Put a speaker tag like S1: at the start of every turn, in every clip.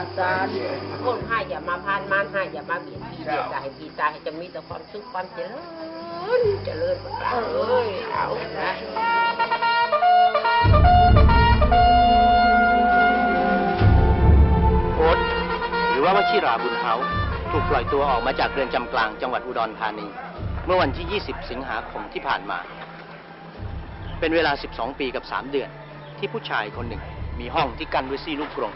S1: เงินมาซาน
S2: คนให้อย่ามาพานมานให้อย่ามาเบียดพี่เบียดให้พี่ตายให้จะมีแต่ความสุขความเจริญเจริญเอ้ยเอาละ
S3: โอ๊ตหรือว่าวชิราบุญเฮาถูกปล่อยตัวออกมาจากเรือนจำกลางจังหวัดอุดรธานี เมื่อวันที่ 20 สิงหาคมที่ผ่านมา เป็นเวลา 12 ปีกับ 3 เดือน ที่ผู้ชายคนหนึ่งมีห้องที่กั้นด้วยซี่ลูกกรง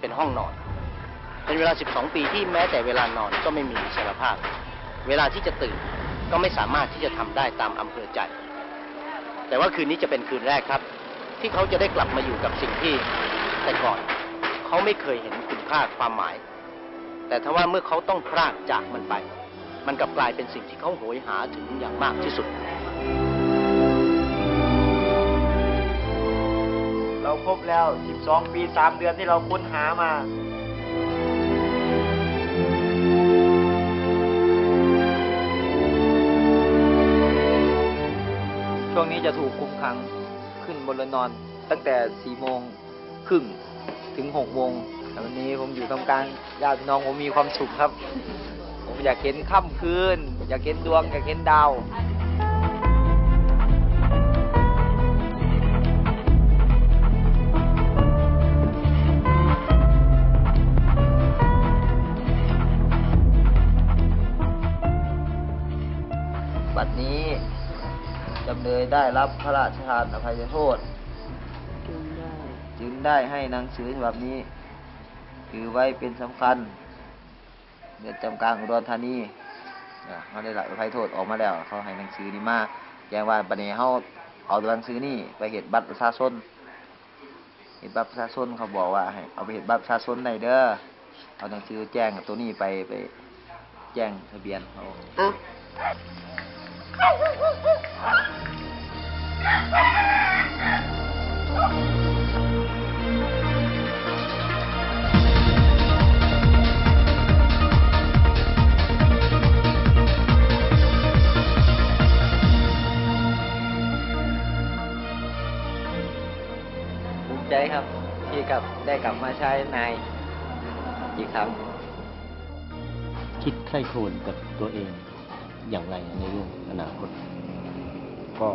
S3: เป็นห้องนอน เป็นเวลา 12 ปีที่แม้แต่เวลานอนก็ไม่มีอิสรภาพ เวลาที่จะตื่นก็ไม่สามารถที่จะทำได้ตามอำเภอใจ แต่ว่าคืนนี้จะเป็นคืนแรกครับ ที่เขาจะได้กลับมาอยู่กับสิ่งที่แต่ก่อนเขาไม่เคยเห็นคุณค่าความหมาย แต่ถ้าว่าเมื่อเขาต้องพรากจากมันไป มันกลับกลายเป็นสิ่งที่เขาโหยหาถึงอย่างมากที่สุด
S4: เราครบแล้ว 12 ปี 3 เดือนที่เราค้นหามาช่วงนี้จะถูกคุมขังขึ้นบนเรือนนอน ตั้งแต่ 4 โมงครึ่งถึง 6 โมงแต่วันนี้ผมอยู่ทำกลางญาติพี่น้องผมมีความสุขครับ ผมอยากเห็นค่ำคืน อยากเห็นดวง อยากเห็นดาว เลยได้รับพระราชทานอภัยโทษ
S1: จึงได้
S4: จึงได้ให้หนังสือฉบับนี้ ถือไว้เป็นสำคัญเดือนจำกลางอุดรธานีเขาได้รับอภัยโทษออกมาแล้ว เขาให้หนังสือนี้มาแจ้งว่าบัดนี้เขาเอาหนังสือนี้ไปเห็ดบัตรประชาชนเห็ดบัตรประชาชนเขาบอกว่าให้เอาไปเห็ดบัตรประชาชนได้เด้อเอาหนังสือแจ้งกับตัวนี้ไปไปแจ้งทะเบียนเขา ภูมิใจครับ ที่กลับได้กลับมาใช้นายอีกครั้ง
S3: คิดใคร่ครวญกับตัวเองอย่างไรในเรื่องอนาคต
S4: ก็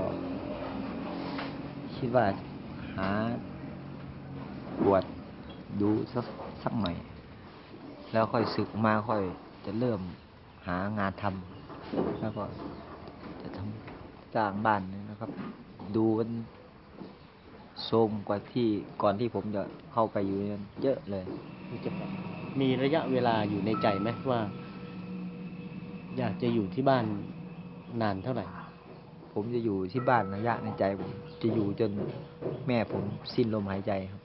S4: คิดว่าหาบวชดูสักสักหน่อย แล้วค่อยศึกมาค่อยจะเริ่มหางานทำแล้วก็จะทำสร้างบ้านนะครับ ดูมันโทมกว่าที่ก่อนที่ผมจะเข้าไปอยู่นี่ยเยอะเลย
S3: มีระยะเวลาอยู่ในใจไหมว่า อยากจะอยู่ที่บ้านนานเท่าไหร่
S4: ผมจะอยู่ที่บ้านระยะในใจผมจะอยู่จนแม่ผมสิ้นลมหายใจครับ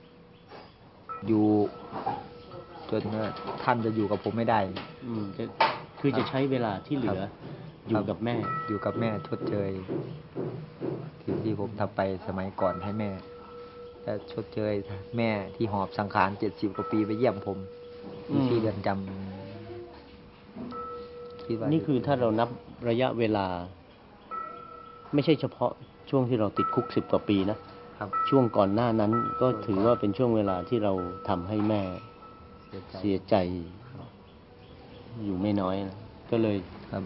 S4: อยู่จนว่าท่านจะอยู่กับผมไม่ได้
S3: อืมจะคือจะใช้เวลาที่เหลือ
S4: ครับ
S3: อยู่กับแม่
S4: อยู่กับแม่ชดเชยสิ่งที่ผมทำไปสมัยก่อนให้แม่และชดเชยแม่ที่หอบสังขารเจ็ดสิบกว่าปีไปเยี่ยมผมอยู่ที่
S3: อืม
S4: เรือนจำคิดว่า
S3: นี่คือถ้าเรานับระยะเวลา ไม่ใช่เฉพาะช่วงที่เราติดคุกสิบกว่าปีนะ
S4: ครับ
S3: ช่วงก่อนหน้านั้นก็ถือว่าเป็นช่วงเวลาที่เราทำให้แม่
S4: เสียใจ
S3: เสียใจอยู่ไม่น้อยนะก็เลย
S4: ครับ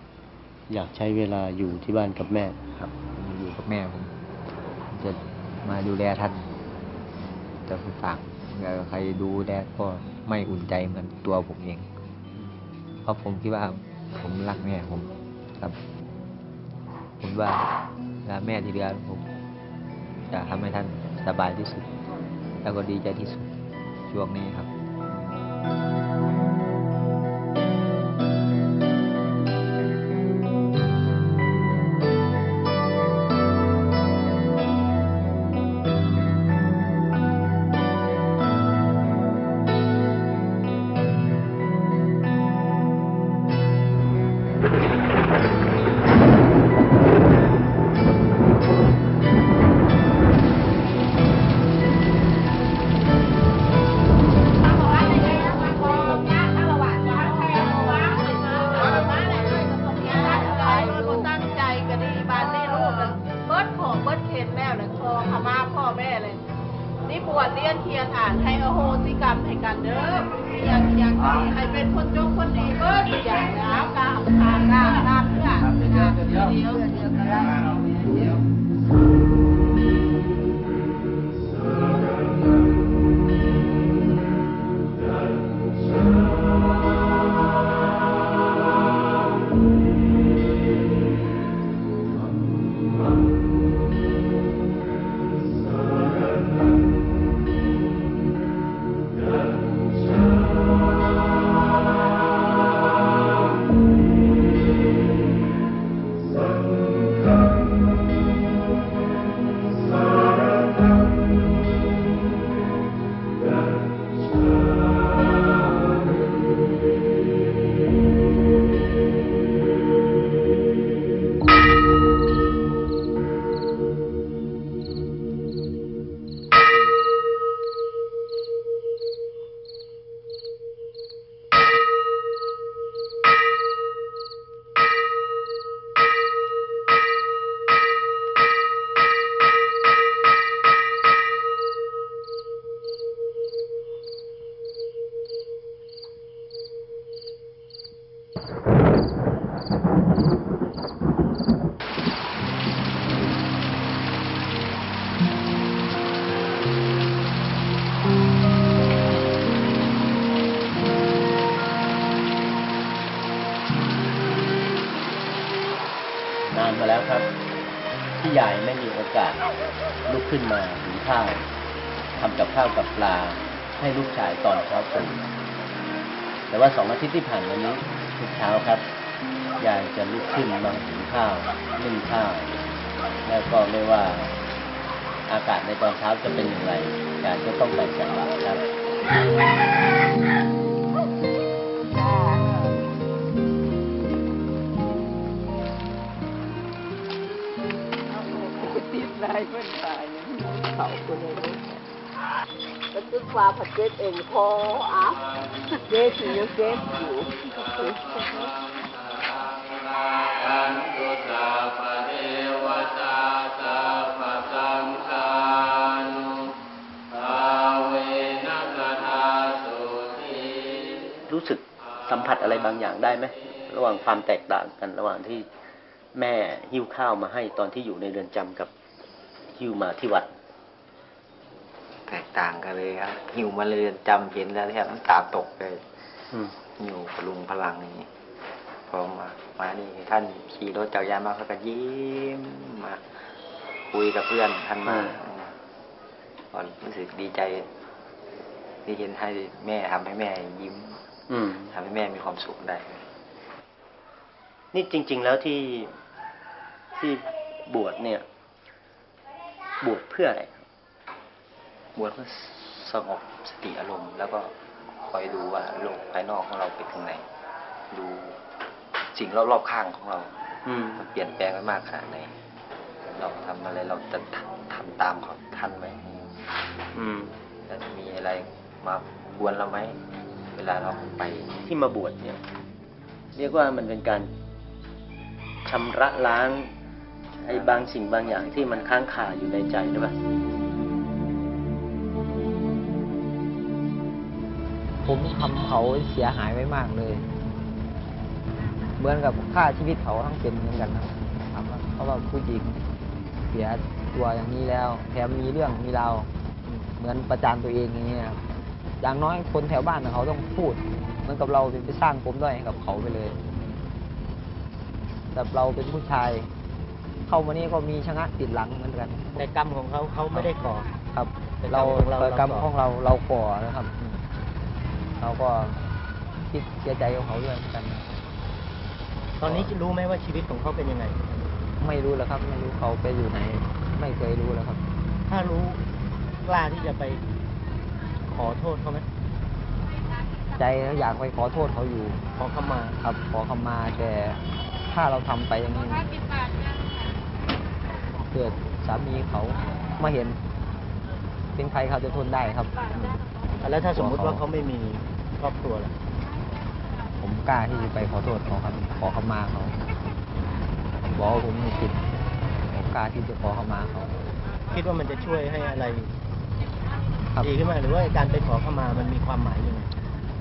S3: อยากใช้เวลาอยู่ที่บ้านกับแม่
S4: ครับผมอยู่กับแม่ผมผมจะมาดูแลท่านแต่ผมฝากเดี๋ยวใครดูแลก็ไม่อุ่นใจเหมือนตัวผมเอง เพราะผมคิดว่าผมรักแม่ผมครับ ผมว่าและแม่ที่เหลือผมจะทำให้ท่านสบายที่สุด แล้วก็ดีใจที่สุดช่วงนี้ครับ
S1: บ เป็นคนจบคนดีเบิดอย่างนะ
S3: ขึ้นมาหุงข้าวทำกับข้าวกับปลาให้ลูกชายตอนเช้าตรู่แต่ว่าสองอาทิตย์ที่ผ่านมานี้ทุกเช้าครับยายจะลุกขึ้นมาหุงข้าวนึ่งข้าว แล้วก็ไม่ว่าอากาศในตอนเช้าจะเป็นอย่างไรยายก็ต้องไปใส่บาตรครับ
S1: ติดลายเพื่อนตาย เขาคนเลยก็ตึกฟ้าผัดเจ็บเองพออะเจ็บอยู่ยังเจ็บอยู่
S3: รู้สึกสัมผัสอะไรบางอย่างได้ไหมระหว่างความแตกต่างกัน ระหว่างที่แม่หิ้วข้าวมาให้ตอนที่อยู่ในเรือนจำกับหิ้วมาที่วัด
S4: ตกต่างกันเลยครับ หิวมาเรือนจำเห็นแล้วแทบน้ำตาตกเลย
S3: อืม
S4: หิวพลุงพลังอย่างนี้พอมา มานี่ท่านขี่รถจักรยานมาเขาก็ยิ้มมา คุยกับเพื่อนท่านมาก็รู้สึกดีใจที่เห็นให้แม่ทำให้แม่ยิ้ม
S3: อืม
S4: ทำให้แม่มีความสุขได้
S3: นี่จริง ๆ แล้วที่ที่บวชเนี่ย บวชเพื่ออะไร
S4: บวชเพื่อสงบสติอารมณ์ แล้วก็คอยดูว่าโลกภายนอกของเราเป็นทางไหน ดูสิ่งรอบๆข้างของเรา
S3: อืม
S4: มันเปลี่ยนแปลงไปมากขนาดไหน เราทำอะไรเราจะทำตามเขาทันไหม
S3: อืม
S4: แล้วมีอะไรมากวนเราไหมเวลาเราไป
S3: ที่มาบวชเนี่ย เรียกว่ามันเป็นการชำระล้างไอ้บางสิ่งบางอย่างที่มันค้างคาอยู่ในใจหรือเปล่
S5: ผมทำเขาเสียหายไว้มากเลย เหมือนกับค่าชีวิตเขาทั้งเป็นเหมือนกันนะครับเพราะว่าผู้หญิงเสียตัวอย่างนี้แล้วแถมมีเรื่องมีราวเหมือนประจานตัวเองอย่างนี้ยครับอย่างน้อยคนแถวบ้านน่ะเขาต้องพูด เหมือนกับเราเป็นไปสร้างปมด้อยให้กับเขาไปเลย แต่เราเป็นผู้ชาย เข้ามานี่ก็มีชะงักติดหลังเหมือนกัน
S3: แต่กรรมของเขาเขาไม่ได้ก่อ
S5: ครับ
S3: เป็น
S5: เรา
S3: กรรมของเรา
S5: กรรม
S3: เราก่อ
S5: ของเราเราก่อนะครับอืม เราก็คิดเสียใจของเขาด้วยเหมือนกัน
S3: ตอนนี้รู้ไหมว่าชีวิตของเขาเป็นยังไง
S5: ไม่รู้แล้วครับ ไม่รู้เขาไปอยู่ไหน ไม่เคยรู้แล้วครับ
S3: ถ้ารู้กล้าที่จะไปขอโทษเขาไหม
S5: ใจอยากไปขอโทษเขาอยู่
S3: ขอขมา
S5: ครับขอคำมาแต่ถ้าเราทำไปอย่างนี้เกิดสามีเขามาเห็น เป็นใครเขาจะทนได้ครับอืม
S3: แล้วถ้าสมมุติว่าเขาไม่มี ครอบครัวล่ะ
S5: ผมกล้าที่จะไปขอโทษเขาครับขอคำมาเขาบอกว่าผมมีผิดผมกล้าที่จะขอคำมาเขา
S3: คิดว่ามันจะช่วยให้อะไร
S5: ครับ
S3: ดีขึ้นมาหรือว่าการไปขอเข้ามามันมีความหมายยังไง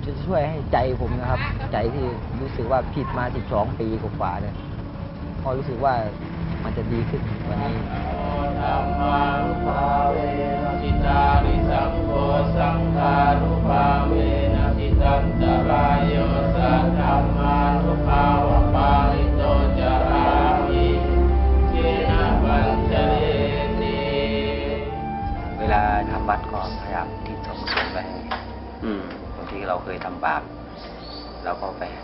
S5: จะช่วยให้ใจผมนะครับ ใจที่รู้สึกว่าผิดมา 12 ปีกว่าๆเนี่ยพอรู้สึกว่ามันจะดีขึ้นกว่านี้
S6: ธรรมานุภาเวนะทิตานิสังโฆสังฆานุภาเวนะ ทิตันตรายโยสัทธัมมานุภาวะปาลิโตจารามิเจนะปัญจเรติ
S4: เวลาทำบัตรก็พยายามที่ส่วนกุศลไปให้
S3: อืม
S4: บางทีเราเคยทำบาปเราก็ไปส่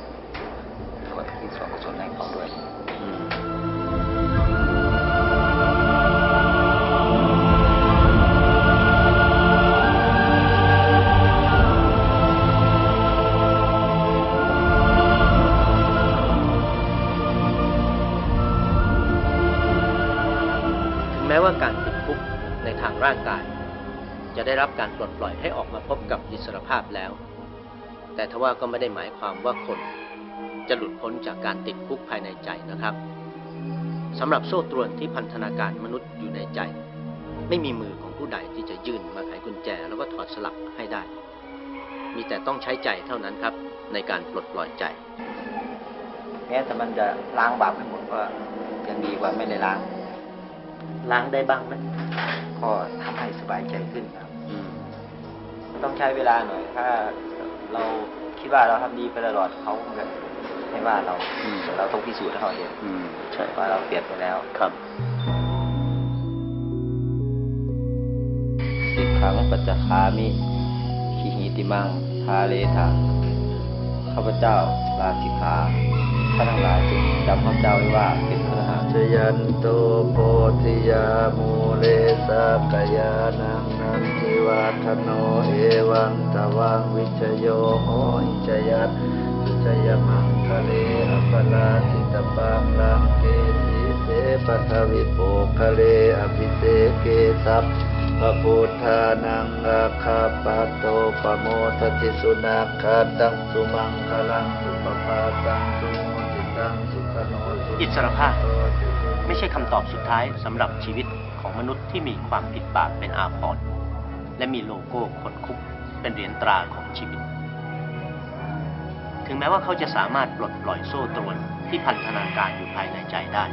S3: ร่างกาย จะได้รับการปลดปล่อยให้ออกมาพบกับอิสรภาพแล้ว แต่ทว่าก็ไม่ได้หมายความว่าคนจะหลุดพ้นจากการติดคุกภายในใจนะครับสำหรับโซ่ตรวนที่พันธนาการมนุษย์อยู่ในใจ ไม่มีมือของผู้ใดที่จะยื่นมาไขกุญแจแล้วก็ถอดสลักให้ได้ มีแต่ต้องใช้ใจเท่านั้นครับ ในการปลดปล่อยใจ
S4: แม้แต่มันจะล้างบาปให้หมดก็ยังดีกว่าไม่ได้ล้าง
S3: ล้างได้บ้างไหม
S4: ก็ทำให้สบายใจขึ้นครับ
S3: อืม
S4: ต้องใช้เวลาหน่อย ถ้าเราคิดว่าเราทำดีไปตลอดเขาก็ไม่ว่าเรา
S3: อืม
S4: แต่เราต้องพิสูจน์ให้เขาเห็น
S3: อืมใช่
S4: ว่าเราเปลี่ยนไปแล้ว
S3: ครับ
S4: สิกขังปัจจคามิขีหิติมังทาเลทาข้าพเจ้าลาสิกขาท่านทั้งหลายจงจำข้าพเจ้าไว้ว่าเป็นพระหา
S7: ช ยันโตโพธิยามูเลสักยานังนันทิวัฒโนเอวังตวังวิชโยโหหิชยัตสุชยมังคะเลอปลาสิตปังลังเกสีเสปัทวิโปคะเลอภิเสเกสัพพระพุทธานังอาคาปะโตปะโมทติสุนาคาตังสุมังคลังสุปปาตังสุโมติตังสุขโนสุ
S3: อิสรภาพ ไม่ใช่คำตอบสุดท้ายสำหรับชีวิตของมนุษย์ที่มีความผิดบาปเป็นอาภรณ์และมีโลโก้คนคุกเป็นเหรียญตราของชีวิต ถึงแม้ว่าเขาจะสามารถปลดปล่อยโซ่ตรวนที่พันธนาการอยู่ภายในใจได้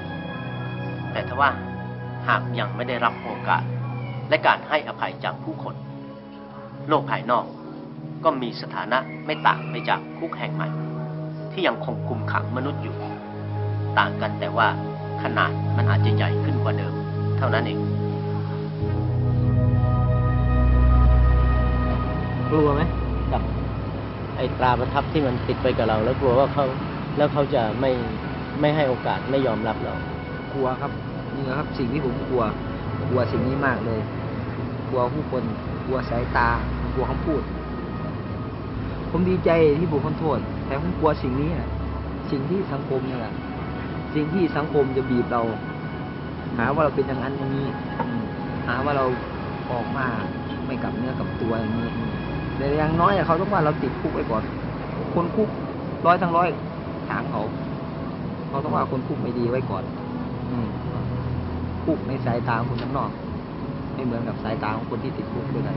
S3: แต่ทว่าหากยังไม่ได้รับโอกาส และการให้อภัยจากผู้คน โลกภายนอกก็มีสถานะไม่ต่างไปจากคุกแห่งใหม่ ที่ยังคงคุมขังมนุษย์อยู่ ต่างกันแต่ว่า ขนาดมันอาจจะใหญ่ขึ้นกว่าเดิม เท่านั้นเอง กลัวไหมกับ ไอ้ตราประทับที่มันติดไปกับเรา แล้วกลัวว่าเขาแล้วเขาจะไม่ไม่ให้โอกาสไม่ยอมรับเรา
S5: กลัวครับนี่แหละครับ สิ่งที่ผมกลัว กลัวสิ่งนี้มากเลย กลัวผู้คน กลัวสายตา กลัวคำพูด ผมดีใจที่บุคคลโทษ แต่ผมกลัวสิ่งนี้อะสิ่งที่สังคมเนี่ยแหละ สิ่งที่สังคมจะบีบเรา หาว่าเราเป็นอย่างนั้นอย่างนี้หาว่าเราออกมาไม่กลับเนื้อกลับตัวอย่างนี้แต่ยังน้อยเขาต้องว่าเราติดคุกไว้ก่อน คนคุกร้อยทั้งร้อยถามเขา เขาต้องว่าคนคุกไม่ดีไว้ก่อน อืคุกในสายตาคนข้างนอก ไม่เหมือนกับสายตาของคนที่ติดคุกด้วยกัน